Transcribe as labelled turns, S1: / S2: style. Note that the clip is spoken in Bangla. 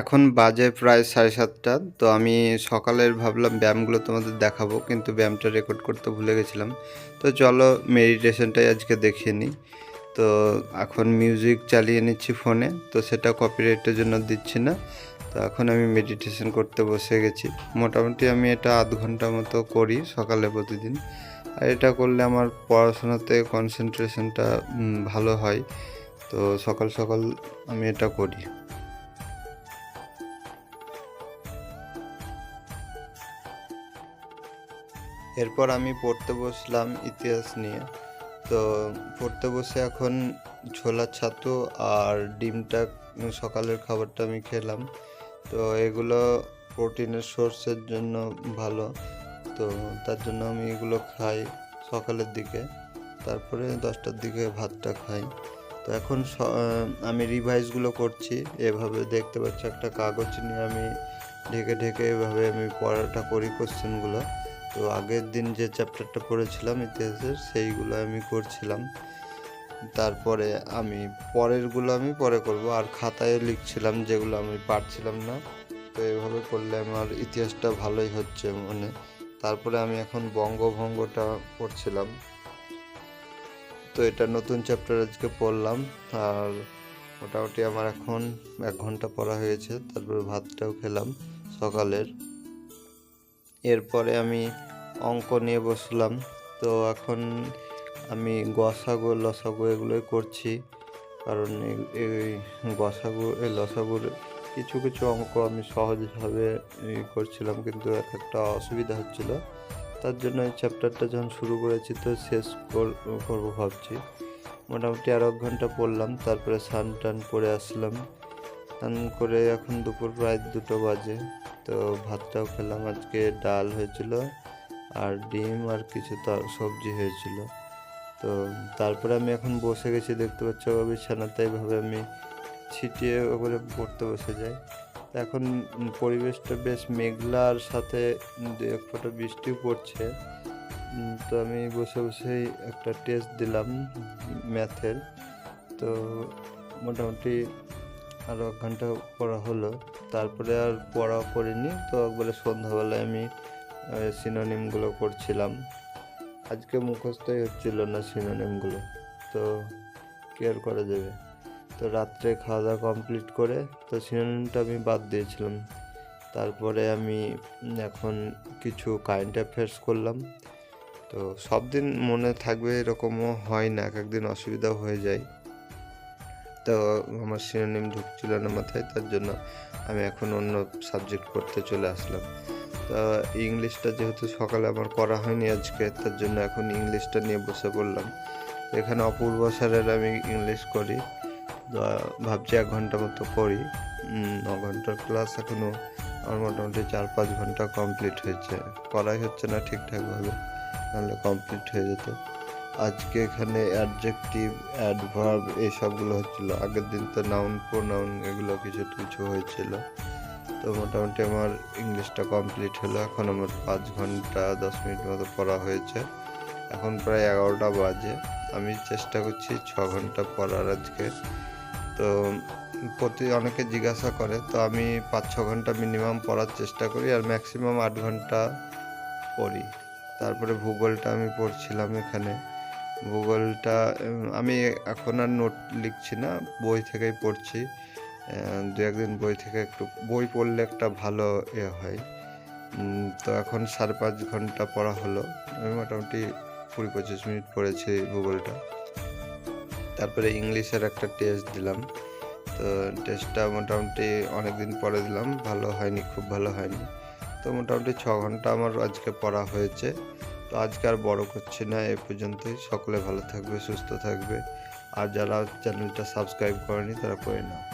S1: এখন বাজে প্রায় সাড়ে সাতটা, তো আমি সকালের ভাবলাম ব্যায়ামগুলো তোমাদের দেখাবো, কিন্তু ব্যায়ামটা রেকর্ড করতে ভুলে গেছিলাম। তো চলো মেডিটেশনটাই আজকে দেখিয়ে নিই। তো এখন মিউজিক চালিয়ে নিচ্ছি ফোনে তো সেটা কপিরাইটের জন্য দিচ্ছি না। তো এখন আমি মেডিটেশন করতে বসে গেছি। মোটামুটি আমি এটা আধ ঘণ্টা মতো করি সকালে প্রতিদিন। আর এটা করলে আমার পড়াশোনাতে কনসেন্ট্রেশনটা ভালো হয়। তো সকাল সকাল আমি এটা করি। এরপর আমি পড়তে বসলাম ইতিহাস নিয়ে। তো পড়তে বসে এখন ছোলার ছাতু আর ডিমটা সকালের খাবারটা আমি খেলাম। তো এগুলো প্রোটিনের সোর্সের জন্য ভালো। তো তার জন্য আমি এগুলো খাই সকালের দিকে। তারপরে দশটার দিকে ভাতটা খাই। তো এখন আমি রিভাইজগুলো করছি। এভাবে দেখতে পাচ্ছি একটা কাগজ নিয়ে আমি ঢেকে ঢেকে এভাবে আমি পড়াটা করি কোশ্চেনগুলো। তো আগের দিন যে চ্যাপ্টারটা পড়েছিলাম ইতিহাসের, সেইগুলো আমি করছিলাম। তারপরে আমি, পরেরগুলো আমি পরে করব। আর খাতায় লিখছিলাম, যেগুলো আমি পারছিলাম না। তো এভাবে করলে আমার ইতিহাসটা ভালোই হচ্ছে মানে। তারপরে আমি এখন বঙ্গভঙ্গটা পড়ছিলাম। তো এটা নতুন চ্যাপ্টার আজকে পড়লাম। আর মোটামুটি আমার এখন এক ঘণ্টা পড়া হয়েছে। তারপরে ভাতটাও খেলাম সকালের। এরপরে আমি অঙ্ক নিয়ে বসলাম। তো এখন আমি গসাগু, লসাগু এগুলোই করছি। কারণ এই- গসাগু, এই লসাগুর কিছু কিছু অঙ্ক আমি সহজভাবে করছিলাম, কিন্তু এক একটা অসুবিধা হচ্ছিল। তার জন্য এই চ্যাপ্টারটা যখন শুরু করেছি, তো শেষ কর- করব ভাবছি। মোটামুটি আর এক ঘণ্টা পড়লাম, তারপরে স্নান টান করে আসলাম। স্নান করে এখন দুপুর প্রায় দুটো বাজে। তো ভাতটাও খেলাম, আজকে ডাল হয়েছিল আর ডিম আর কিছু সবজি হয়েছিল। তো তারপরে আমি এখন বসে গেছি, দেখতে পাচ্ছ বিছানাতে এইভাবে আমি ছিটিয়ে ওপরে পড়তে বসে যাই। এখন পরিবেশটা বেশ মেঘলার সাথে দু, এক ফোঁটা বৃষ্টিও পড়ছে। তো আমি বসে বসেই একটা টেস্ট দিলাম ম্যাথের। তো মোটামুটি আরও এক ঘণ্টা পড়া হলো। তারপরে আর পড়া করিনি। তো একবারে সন্ধ্যাবেলায় আমি সিনোনিমগুলো করছিলাম। আজকে মুখস্থই হচ্ছিল না সিনোনিমগুলো তো কেয়ার করা যাবে? তো রাত্রে খাওয়া দাওয়া কমপ্লিট করে, তো সিনোনিমটা আমি বাদ দিয়েছিলাম। তারপরে আমি এখন কিছু কারেন্ট অ্যাফেয়ার্স করলাম। তো সব দিন মনে থাকবে এরকমও হয় না এক একদিন অসুবিধাও হয়ে যায়। তো আমার সিনোনিম ঢুকছিল না মাথায়, তার জন্য আমি এখন অন্য সাবজেক্ট পড়তে চলে আসলাম। তো ইংলিশটা যেহেতু সকালে আমার করা হয়নি আজকে, তার জন্য এখন ইংলিশটা নিয়ে বসে পড়লাম। এখানে অপূর্ব স্যারের আমি ইংলিশ করি ভাবছি এক ঘণ্টা মতো করি ন ঘণ্টার ক্লাস এখনও আমার মোটামুটি চার পাঁচ ঘণ্টা কমপ্লিট হয়েছে। করাই হচ্ছে না ঠিকঠাকভাবে, নাহলে কমপ্লিট হয়ে যেত। আজকে এখানে অ্যাডজেক্টিভ অ্যাডভার্ব এইসবগুলো হচ্ছিল। আগের দিন তো নাউন প্রোনাউন এগুলো কিছু কিছু হয়েছিল। তো মোটামুটি আমার ইংলিশটা কমপ্লিট হলো। এখন আমার পাঁচ ঘণ্টা, দশ মিনিট মতো পড়া হয়েছে। এখন প্রায় এগারোটা বাজে। আমি চেষ্টা করছি ছ ঘণ্টা পড়ার আজকে। তো প্রতি অনেকে জিজ্ঞাসা করে, তো আমি পাঁচ, ছ ঘণ্টা মিনিমাম পড়ার চেষ্টা করি আর ম্যাক্সিমাম আট ঘণ্টা পড়ি। তারপরে ভূগোলটা আমি পড়ছিলাম এখানে। ভূগোলটা আমি এখন আর নোট লিখছি না, বই থেকেই পড়ছি। দু একদিন বই থেকে একটু, বই পড়লে একটা ভালো এ হয়। তো এখন সাড়ে পাঁচ ঘণ্টা পড়া হলো। আমি মোটামুটি কুড়ি পঁচিশ মিনিট পড়েছি ভূগোলটা তারপরে ইংলিশের একটা টেস্ট দিলাম। তো টেস্টটা মোটামুটি অনেক দিন পরে দিলাম, ভালো হয়নি, খুব ভালো হয়নি। তো মোটামুটি ছ ঘণ্টা আমার আজকে পড়া হয়েছে। আজকে আর বড় করছি না, এ পর্যন্তই। সকলে ভালো থাকবে, সুস্থ থাকবে। আর যারা চ্যানেলটা সাবস্ক্রাইব করেনি, তারা করে নাও।